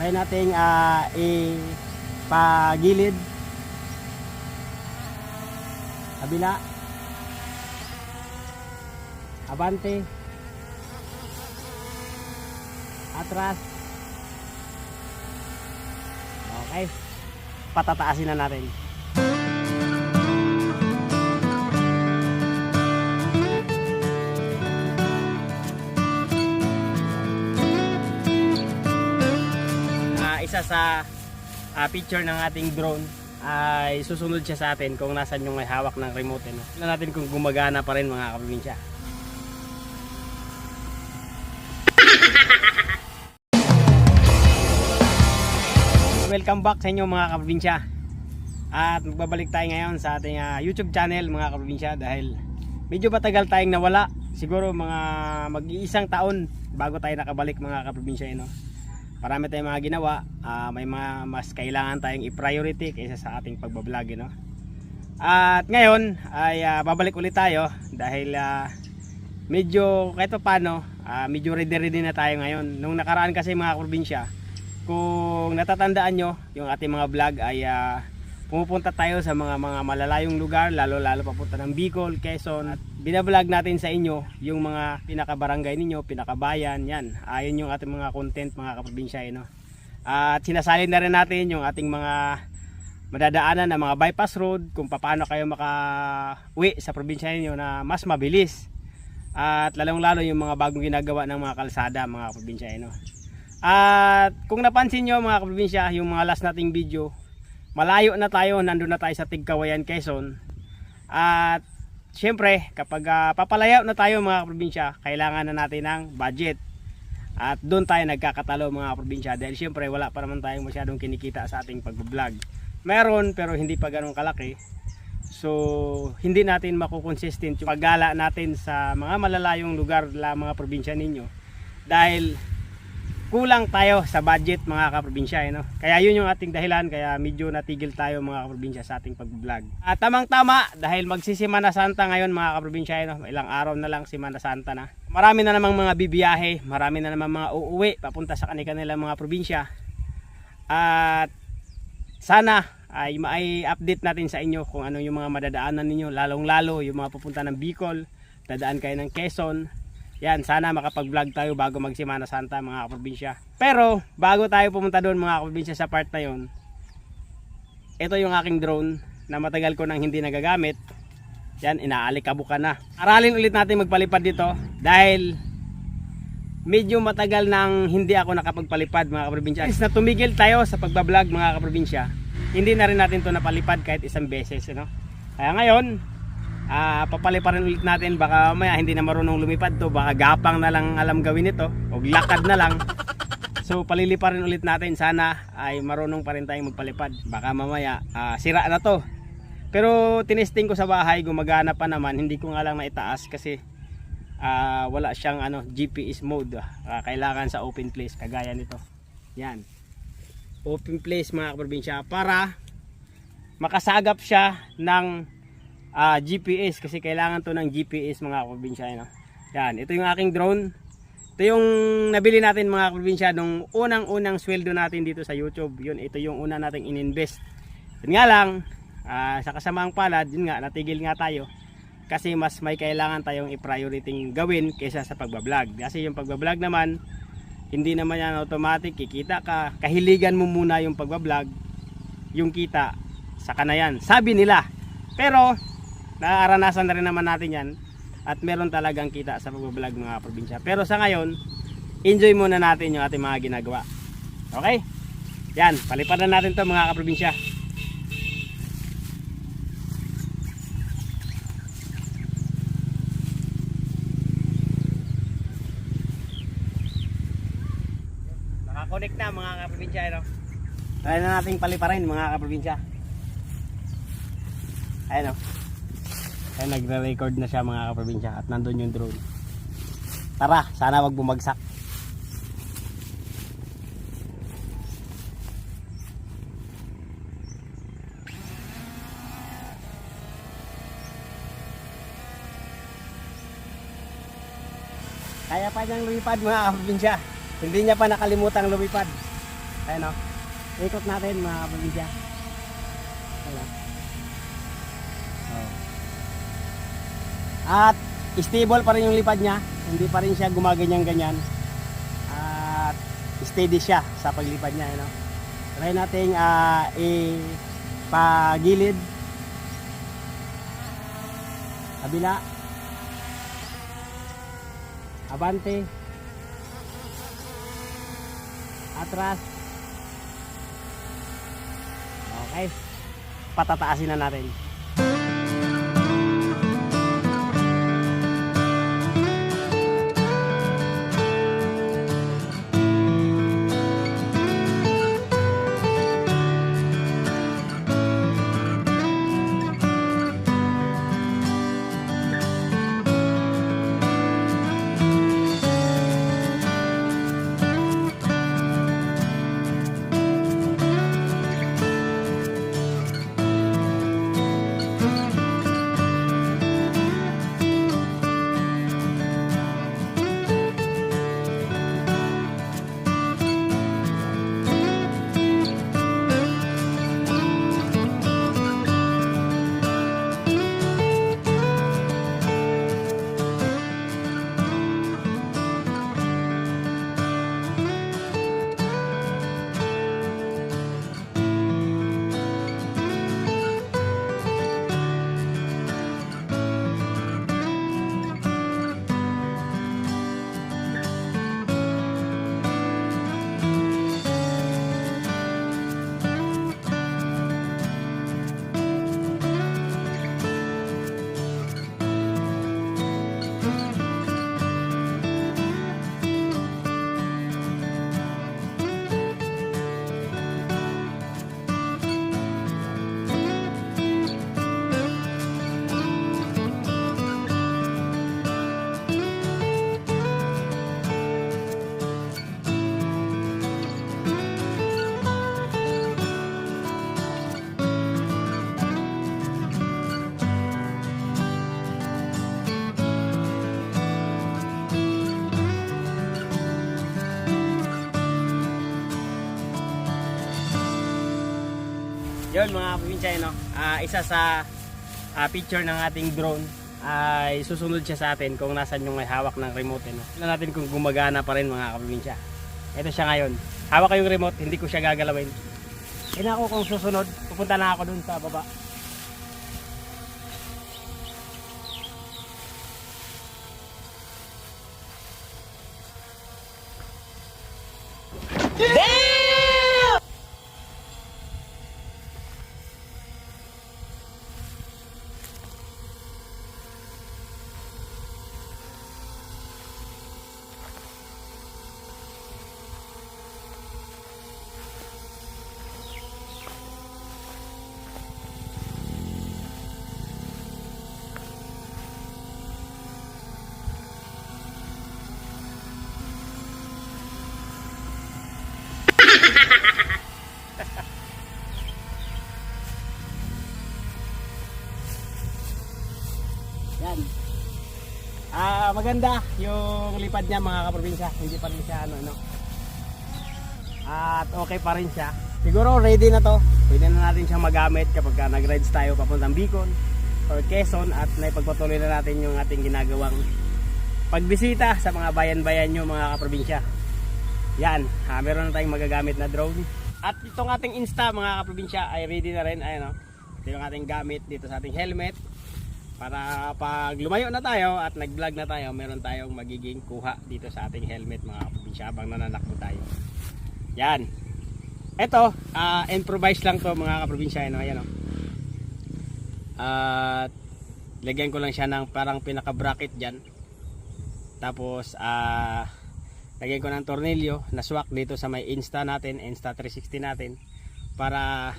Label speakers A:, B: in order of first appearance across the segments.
A: Try nating ah, ipagilid. Kabila. Abante. Atras. Okay. Patataasin na natin. Sa ah, picture ng ating drone ay susunod siya sa atin kung nasan yung hawak ng remote. No? Tignan natin kung gumagana pa rin mga kaprobinsya. Welcome back sa inyo mga kaprobinsya. At magbabalik tayo ngayon sa ating ah, YouTube channel mga kaprobinsya dahil medyo matagal tayong nawala. Siguro mga mag-iisang taon bago tayo nakabalik mga kaprobinsya. No? Marami tayong mga ginawa. ah, may mga mas kailangan tayong i-priority kaysa sa ating pagbablog. No? At ngayon ay ah, babalik ulit tayo dahil ah, medyo kahit pa paano ah, medyo ready ready na tayo ngayon. Nung nakaraan kasi mga probinsya, kung natatandaan nyo, yung ating mga vlog ay ah, pumupunta tayo sa mga mga malalayong lugar, lalo lalo papunta ng Bicol, Quezon. At binablog natin sa inyo yung mga pinakabarangay ninyo, pinakabayan, yan. Ayun yung ating mga content mga kaprobinsya. eh, No? At sinasalin na rin natin yung ating mga madadaanan na mga bypass road kung paano kayo maka-uwi sa probinsya ninyo na mas mabilis. At lalong lalo yung mga bagong ginagawa ng mga kalsada mga probinsya. No? At kung napansin nyo mga probinsya, yung mga last nating video, malayo na tayo, nandun na tayo sa Tigkawayan, Quezon. At syempre, kapag ah, papalayo na tayo mga probinsya, kailangan na natin ng budget. At doon tayo nagkakatalo mga probinsya dahil syempre wala pa naman tayong masyadong kinikita sa ating pag-vlog. Meron pero hindi pa ganun kalaki. So, hindi natin makukonsistent yung paggala natin sa mga malalayong lugar la mga probinsya ninyo. Dahil kulang tayo sa budget mga kaprobinsya. Eh, no? Kaya yun yung ating dahilan, kaya medyo natigil tayo mga kaprobinsya sa ating pag-vlog. At tamang tama, dahil magsisimana Santa ngayon mga kaprobinsya, eh, no? ilang araw na lang Simana Santa na. Marami na namang mga bibiyahe, marami na namang mga uuwi papunta sa kanilang mga probinsya. At sana ay mai-update natin sa inyo kung ano yung mga madadaanan ninyo, lalong lalo yung mga pupunta ng Bicol, dadaan kayo ng Quezon, yan, sana makapag-vlog tayo bago magsimana Santa mga kaprobinsya. Pero, bago tayo pumunta doon mga kaprobinsya sa part na yon, ito yung aking drone na matagal ko nang hindi nagagamit. Yan, inaalikabukan na. Aralin ulit natin magpalipad dito dahil medyo matagal nang hindi ako nakapagpalipad mga kaprobinsya. Is na tumigil tayo sa pagbablog mga kaprobinsya, hindi na rin natin to napalipad kahit isang beses. Ano? Kaya ngayon, Ah, papaliparin ulit natin. Baka mamaya hindi na marunong lumipad to. Baka gapang na lang alam gawin ito. O lakad na lang. So paliliparin ulit natin. Sana ay marunong pa rin tayong magpalipad. Baka mamaya ah, sira na to. Pero tinesting ko sa bahay gumagana pa naman. Hindi ko nga lang maitaas kasi ah, wala siyang ano GPS mode. Ah, kailangan sa open place kagaya nito. Yan. Open place mga kaprobinsya para makasagap siya ng ah, GPS kasi kailangan to ng GPS mga probinsya no? yan ito yung aking drone. Ito yung nabili natin mga probinsya nung unang unang sweldo natin dito sa YouTube. Yun ito yung una nating ininvest. Yun nga lang ah, sa kasamaang palad yun nga natigil nga tayo. Kasi mas may kailangan tayong i-priority gawin kaysa sa pagbablog. Kasi yung pagbablog naman hindi naman yan automatic kikita ka. Kahiligan mo muna yung pagbablog yung kita sa kanayan sabi nila. Pero naranasan na rin naman natin yan at meron talagang kita sa pagbablog mga probinsya. Pero sa ngayon enjoy muna natin yung ating mga ginagawa. Okay? Yan palipadan natin to mga kaprobinsya. Nakakonect na mga kaprobinsya no? try na nating paliparin mga kaprobinsya. Ayun o ay nagre-record na siya mga kaprobinsya at nandun yung drone. Tara, sana wag bumagsak. Kaya pa niyang lumipad mga kaprobinsya. Hindi niya pa nakalimutang lumipad. Ayan o. Ikot natin mga kaprobinsya. Ayan o. At stable pa rin yung lipad niya. Hindi pa rin siya gumaganyan-ganyan. At steady siya sa paglipad niya. Ano? Try nating ah, ipagilid. Kabila. Abante. Atras. Okay. Patataasin na natin. Yun mga probinsya, no? Ah, isa sa ah, picture ng ating drone ay susunod siya sa atin kung nasan yung hawak ng remote. No? Tignan natin kung gumagana pa rin mga kaprobinsya. Ito siya ngayon. Hawak ko yung remote, hindi ko siya gagalawin. Ina ako kung susunod, pupunta na ako dun sa baba. Yan. Ah, maganda yung lipad niya mga kaprobinsya. Hindi pa rin siya ano, ano. At okay pa rin siya. Siguro ready na to. Pwede na natin siyang magamit kapag ka nag-rides tayo papuntang Bicol or Quezon at naipagpatuloy na natin yung ating ginagawang pagbisita sa mga bayan-bayan nyo mga kaprobinsya. Yan, ha, meron na tayong magagamit na drone. At itong ating Insta mga kaprobinsya ay ready na rin. Ayan o. Ito yung ating gamit dito sa ating helmet para pag lumayo na tayo at nag-vlog na tayo, meron tayong magiging kuha dito sa ating helmet mga kaprobinsya habang nananakbo tayo. Yan. Ito, ah, improvise lang to mga kaprobinsya. Ano, ayan o. At lagyan ko lang siya ng parang pinaka-bracket dyan. Tapos, ah, lagyan ko ng tornilyo na swak dito sa may Insta natin, Insta 360 natin para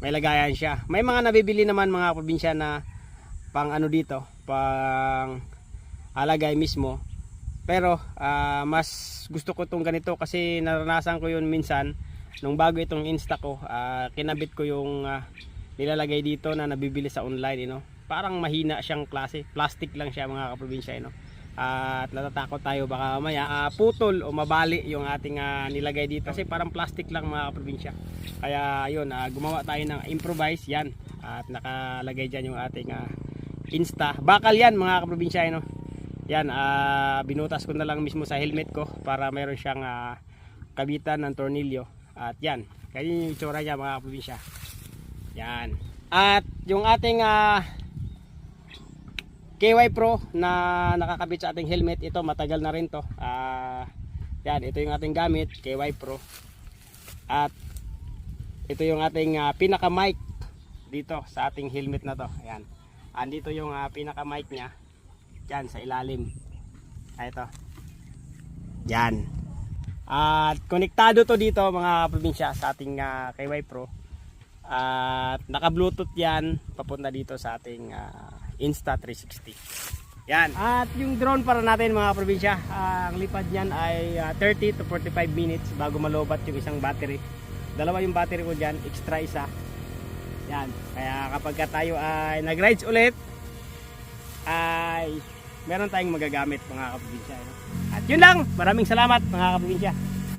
A: may lagayan siya. May mga nabibili naman mga probinsya na pang ano dito, pang alagay mismo. Pero ah, mas gusto ko tong ganito kasi naranasan ko yun minsan nung bago itong Insta ko, ah, kinabit ko yung ah, nilalagay dito na nabibili sa online, you know. Parang mahina siyang klase, plastic lang siya mga kaprobinsya, you know. At natatakot tayo baka mamaya ah, putol o mabali yung ating ah, nilagay dito kasi parang plastic lang mga kaprobinsya. Kaya yun, ah, gumawa tayo ng improvise yan at nakalagay dyan yung ating ah, Insta. Bakal yan mga kaprobinsya no. Yan, ah, binutas ko na lang mismo sa helmet ko para meron siyang ah, kabitan ng tornilyo. At yan, kaya yung itsura niya mga kaprobinsya. Yan. At yung ating ah, KY Pro na nakakabit sa ating helmet, ito matagal na rin to. Ah, yan, ito yung ating gamit, KY Pro. At ito yung ating ah, pinaka mic dito sa ating helmet na to. Ayan. Andito yung ah, pinaka mic niya. Diyan sa ilalim. Ay ito. Yan. At konektado to dito mga probinsya sa ating ah, KY Pro. At naka-bluetooth yan papunta dito sa ating ah, Insta360. Yan. At yung drone para natin mga probinsya, ah, ang lipad niyan ay ah, 30 to 45 minutes bago malobat yung isang battery. Dalawa yung battery ko diyan, extra isa. Yan. Kaya kapag ka tayo ay nag-rides ulit, ay meron tayong magagamit mga kaprobinsya. At yun lang. Maraming salamat mga kaprobinsya.